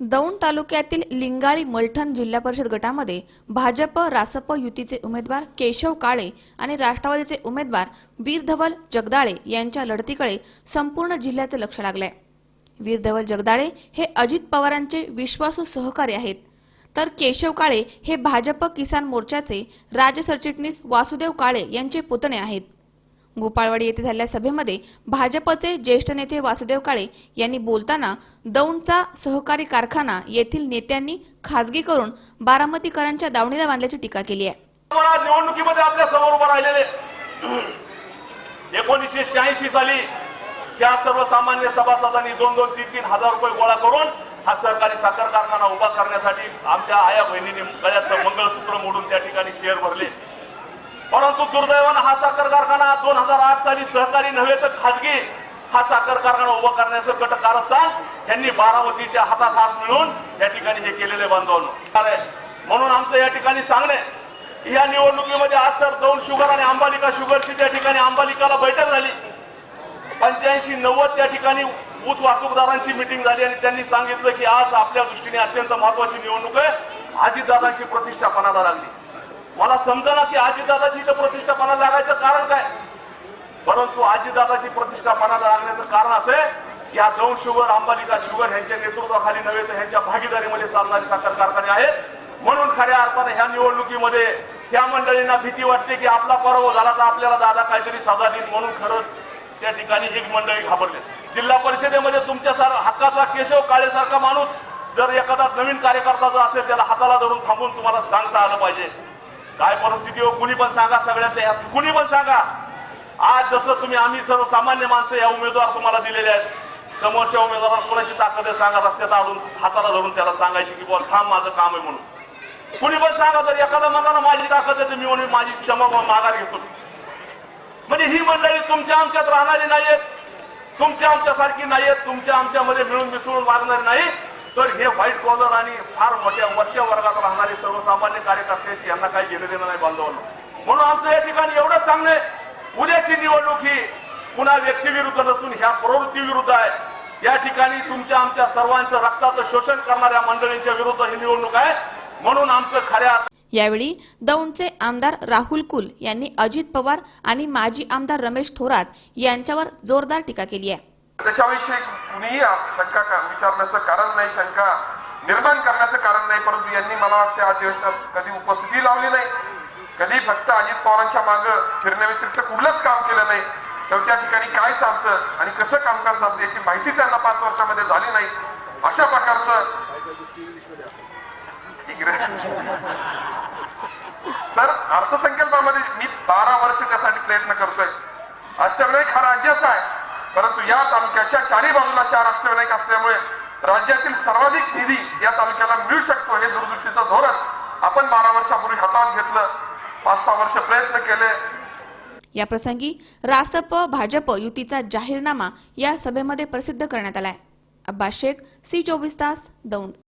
दौंड तालुक्यातील लिंगाळी मलठण जिल्हा परिषद गटामध्ये भाजप रासप युतीचे उमेदवार केशव काळे आणि राष्ट्रवादीचे उमेदवार वीर धवल जगदाळे यांच्या लढतीकडे संपूर्ण जिल्ह्याचे लक्ष लागले वीर धवल जगदाळे हे अजित पवारांचे विश्वासू सहकारी आहेत. तर केशव काळे हे भाजप किसान मोर्चाचे राज्य सरचिटणीस वासुदेव काळे यांचे पुतणे आहेत. गोपाळवाडी येथे झालेल्या सभेमध्ये भाजपचे ज्येष्ठ नेते वासुदेव काळे यांनी बोलताना दौंडचा सहकारी कारखाना येथील नेत्यांनी खासगी करून बारामतीकरांच्या दावणीला बांधल्याची टीका केली आहे. निवडणुकीमध्ये आपल्यासमोर उभं राहिलेले एकोणीसशे शहाऐंशी साली त्या सर्वसामान्य सभासदांनी दोन दोन तीन तीन हजार रुपये गोळा करून हा सहकारी साखर कारखाना उभा करण्यासाठी आमच्या आया बहिणीने गळ्यातलं मंगळसूत्र मोडून त्या ठिकाणी शेअर भरले. परंतु दुर्दैवानं हा साखर कारखाना दोन हजार आठ साली सहकारी नव्हे तर खाजगी हा साखर कारखाना उभा करण्याचं गट कारस्थान यांनी बारामतीच्या हातात हात मिळून या ठिकाणी हे केलेले बांधवांनो. म्हणून आमचं या ठिकाणी सांगणे या निवडणुकीमध्ये आज तर दोन शुगर आणि अंबालिका शुगरची त्या ठिकाणी अंबालिकाला बैठक झाली. पंच्याऐंशी नव्वद त्या ठिकाणी ऊस वाहतूकदारांची मिटिंग झाली आणि त्यांनी सांगितलं की आज आपल्या दृष्टीने अत्यंत महत्वाची निवडणूक आहे. आजीदादांची प्रतिष्ठा पणाला लागली. मला समजा की अजितदादाची इथं प्रतिष्ठा लागायचं कारण काय? परंतु अजितदादाची प्रतिष्ठा लागण्याचं कारण असे या दोन शुगर अंबालिका शुगर यांच्या नेतृत्वाखाली नव्हे तर यांच्या भागीदारीमध्ये चालणारे साखर कारखाने आहेत. म्हणून खऱ्या अर्थाने ह्या निवडणुकीमध्ये त्या मंडळींना भीती वाटते की आपला पराभव झाला तर आपल्याला दादा काहीतरी सजा देईल म्हणून खरंच त्या ठिकाणी एक मंडळी घाबरले. जिल्हा परिषदेमध्ये तुमच्या सार हक्काचा केशव काळेसारखा माणूस जर एखादा नवीन कार्यकर्ता जर असेल त्याला हाताला धरून थांबून तुम्हाला सांगता आलं पाहिजे. काय परिस्थिती हो? कुणी पण सांगा सगळ्यातल्या ह्या कुणी पण सांगा. आज जसं तुम्ही आम्ही सर्वसामान्य माणसं या उमेदवार तुम्हाला दिलेले आहेत. समोरच्या उमेदवाराला कोणाची ताकद आहे सांगा रस्त्यात आणून हाताला धरून त्याला सांगायची की बोल थांब माझं काम आहे म्हणून. कुणी पण सांगा जर एखादा म्हणताना माझी ताकद आहे तर मी म्हणून माझी क्षमा माघार घेतो. म्हणजे ही मंडळी तुमच्या आमच्यात राहणारी नाहीयेत. तुमच्या आमच्यासारखी नाहीयेत. तुमच्या आमच्यामध्ये मिळून मिसळून वागणारी नाही तर हे व्हाईट कॉलर आणि फार मोठ्या वरच्या वर्गात राहणारे सर्वसामान्य कार्यकर्त्याशी यांना काही घेणं देणं नाही बांधवांना. म्हणून आमचं या ठिकाणी एवढंच सांगणं उद्याची निवडणूक ही पुन्हा व्यक्तीविरुद्ध नसून ह्या प्रवृत्तीविरुद्ध आहे. या ठिकाणी तुमच्या आमच्या सर्वांचं रक्ताचं शोषण करणाऱ्या मंडळींच्या विरुद्ध ही निवडणूक आहे. म्हणून आमचं खऱ्या यावेळी दौंडचे आमदार राहुल कुल यांनी अजित पवार आणि माजी आमदार रमेश थोरात यांच्यावर जोरदार टीका केली आहे. त्याच्याविषयी कुणीही शंका का- विचारण्याचं कारण नाही शंका निर्माण करण्याचं कारण नाही परंतु यांनी मला वाटते अधिवेशनात कधी उपस्थिती लावली नाही. कधी फक्त अजित पवारांच्या मागं फिरण्याव्यतिरिक्त कुठलंच काम केलं नाही. तर त्या ठिकाणी काय चालतं आणि कसं कामकाज चालतं याची माहिती त्यांना पाच वर्षामध्ये झाली नाही. अशा प्रकारचं तर अर्थसंकल्पामध्ये मी बारा वर्ष त्यासाठी प्रयत्न करतोय. अष्टविनायक हा राज्याचा आहे. परंतु या तालुक्याच्या चारही बाजूला चार राष्ट्रविनायक असल्यामुळे राज्यातील सर्वाधिक निधी या तालुक्याला मिळू शकतो हे दूरदृष्टीचं धोरण आपण बारा वर्षापूर्वी हातात घेतलं. पाच सहा वर्ष प्रयत्न केले. या प्रसंगी रासप भाजप युतीचा जाहीरनामा या सभेमध्ये प्रसिद्ध करण्यात आलाय. अब्बास शेख सी चोवीस तास दौंड.